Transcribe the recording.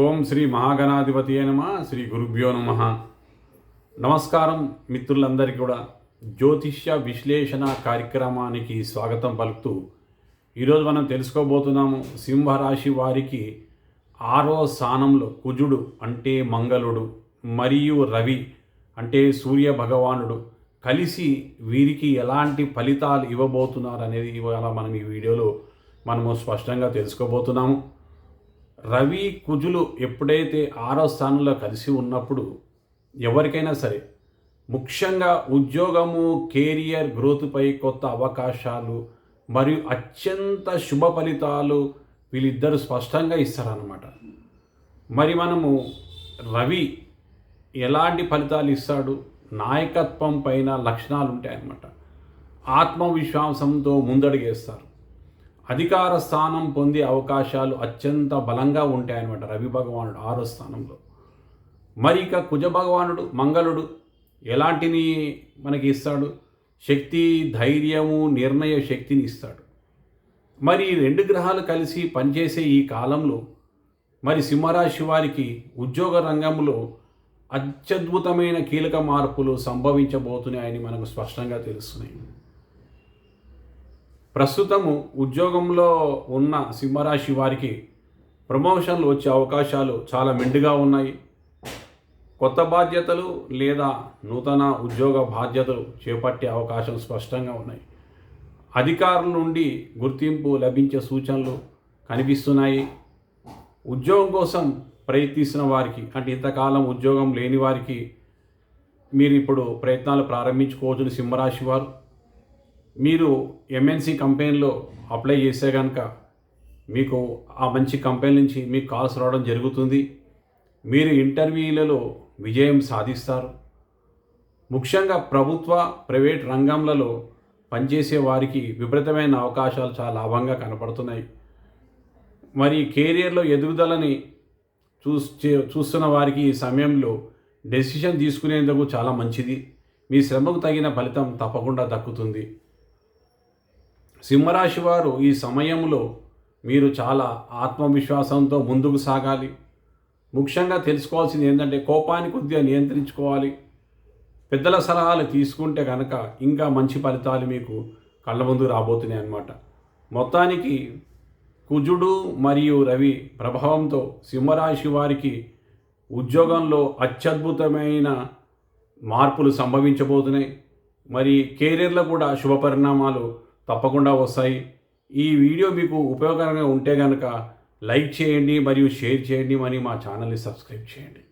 ఓం శ్రీ మహాగణాధిపతి నమ శ్రీ గురుభ్యో నమ. నమస్కారం మిత్రులందరికీ కూడా జ్యోతిష్య విశ్లేషణ కార్యక్రమానికి స్వాగతం పలుకుతూ ఈరోజు మనం తెలుసుకోబోతున్నాము సింహరాశి వారికి ఆరో స్థానంలో కుజుడు అంటే మంగళుడు మరియు రవి అంటే సూర్య భగవానుడు. కలిసి వీరికి ఎలాంటి ఫలితాలు ఇవ్వబోతున్నారు అనేది ఇవాళ మనం ఈ వీడియోలో మనము స్పష్టంగా తెలుసుకోబోతున్నాము. రవి కుజులు ఎప్పుడైతే ఆరో స్థానంలో కలిసి ఉన్నప్పుడు ఎవరికైనా సరే ముఖ్యంగా ఉద్యోగము కెరియర్ గ్రోత్పై కొత్త అవకాశాలు మరియు అత్యంత శుభ ఫలితాలు వీళ్ళిద్దరు స్పష్టంగా ఇస్తారన్నమాట. మరి మనము రవి ఎలాంటి ఫలితాలు ఇస్తాడు? నాయకత్వం పైన లక్షణాలు ఉంటాయన్నమాట ఆత్మవిశ్వాసంతో ముందడుగేస్తారు. అధికార స్థానం పొందే అవకాశాలు అత్యంత బలంగా ఉంటాయన్నమాట రవి భగవానుడు ఆరో స్థానంలో. మరి ఇక కుజ భగవానుడు మంగళుడు ఎలాంటిని మనకి ఇస్తాడు? శక్తి ధైర్యము నిర్ణయ శక్తిని ఇస్తాడు. మరి ఈ రెండు గ్రహాలు కలిసి పనిచేసే ఈ కాలంలో మరి సింహరాశి వారికి ఉద్యోగ రంగంలో అత్యద్భుతమైన కీలక మార్పులు సంభవించబోతున్నాయని మనకు స్పష్టంగా తెలుస్తున్నాయి. ప్రస్తుతము ఉద్యోగంలో ఉన్న సింహరాశి వారికి ప్రమోషన్లు వచ్చే అవకాశాలు చాలా మెండుగా ఉన్నాయి. కొత్త బాధ్యతలు లేదా నూతన ఉద్యోగ బాధ్యతలు చేపట్టే అవకాశం స్పష్టంగా ఉన్నాయి. అధికారుల నుండి గుర్తింపు లభించే సూచనలు కనిపిస్తున్నాయి. ఉద్యోగం కోసం ప్రయత్నిస్తున్న వారికి అంటే ఇంతకాలం ఉద్యోగం లేని వారికి మీరు ఇప్పుడు ప్రయత్నాలు ప్రారంభించుకోవచ్చు సింహరాశి వారు. మీరు ఎంఎన్సీ కంపెనీలో అప్లై చేస్తే కనుక మీకు ఆ మంచి కంపెనీ నుంచి మీకు కాల్స్ రావడం జరుగుతుంది. మీరు ఇంటర్వ్యూలలో విజయం సాధిస్తారు. ముఖ్యంగా ప్రభుత్వ ప్రైవేట్ రంగంలలో పనిచేసే వారికి విపరీతమైన అవకాశాలు చాలా లాభంగా కనపడుతున్నాయి. మరి కెరియర్లో ఎదుగుదలని చూస్ చూస్తున్న వారికి ఈ సమయంలో డెసిషన్ తీసుకునేందుకు చాలా మంచిది. మీ శ్రమకు తగిన ఫలితం తప్పకుండా దక్కుతుంది. సింహరాశి వారు ఈ సమయంలో మీరు చాలా ఆత్మవిశ్వాసంతో ముందుకు సాగాలి. ముఖ్యంగా తెలుసుకోవాల్సింది ఏంటంటే కోపాన్ని కొద్దిగా నియంత్రించుకోవాలి. పెద్దల సలహాలు తీసుకుంటే కనుక ఇంకా మంచి ఫలితాలు మీకు కళ్ళ ముందు రాబోతున్నాయి అన్నమాట. మొత్తానికి కుజుడు మరియు రవి ప్రభావంతో సింహరాశి వారికి ఉద్యోగంలో అత్యద్భుతమైన మార్పులు సంభవించబోతున్నాయి. మరి కెరీర్లో కూడా శుభ పరిణామాలు తప్పకుండా వస్తాయి. ఈ వీడియో మీకు ఉపయోగకరంగా ఉంటే కనుక లైక్ చేయండి మరియు షేర్ చేయండి. మరియు మా ఛానల్ని సబ్స్క్రైబ్ చేయండి.